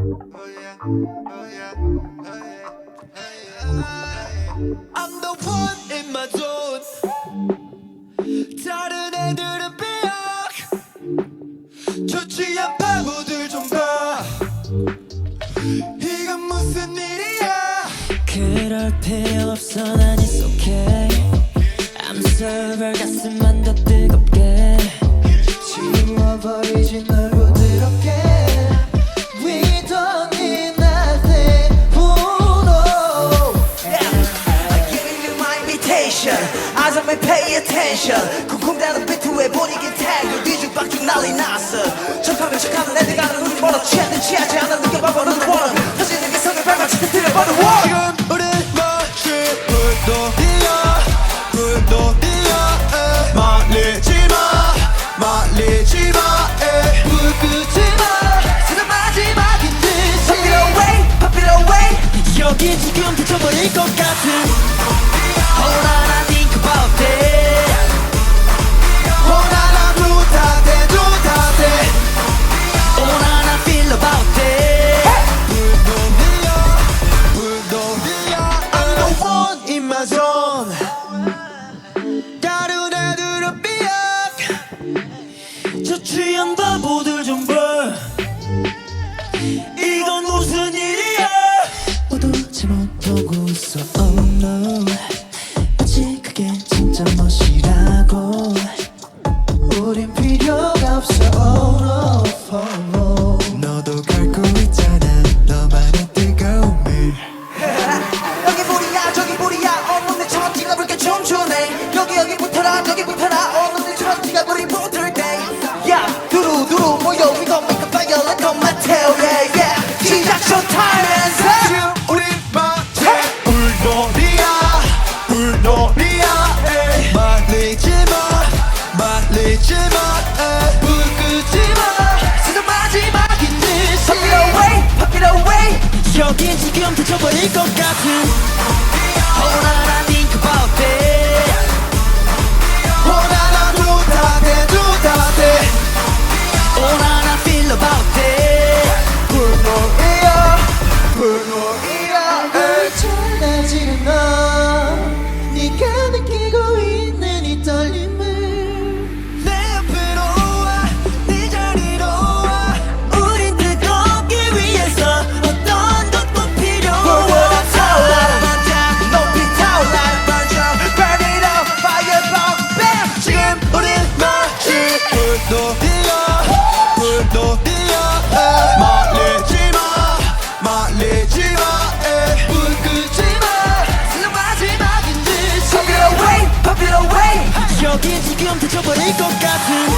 I'm the one in my zone. 다른 애들은 삐약. 좋지 않 바보들 좀 봐. 이건 무슨 일이야? 그럴 필요 없어 난 it's okay I'm server 가슴만 더 뜨겁게 지워버리지 널 on me pay attention. 쿵쿵대는 비트에 분위기 태그 뒤죽박죽 난리 났어. 척하면 척하는 애들 가는 눈이 멀어 취하든 취하지 않아. 느껴봐봐 너는 원은 터지는 게 밟아 치고 들려버려 원 지금 우리 마치 불놀이야. 불놀이야. 에. 말리지 마. 말리지 마. 에. 불 끄지 마. 세상 마지막인 듯 Pop it away pop it away. 여기 지금 모여 We gon' make a fire like a metal yeah yeah 시작 쇼타임에서 지금 우리 마치 불놀이야 불놀이야 에이. 말리지 마 말리지 마 에이. 불 끄지 마 세상 마지막인 듯 Pop it away pop it away 여기 지금 뒤쳐버릴 것 같은 Hold on I think about it 지금 뒤쳐버릴 것 같은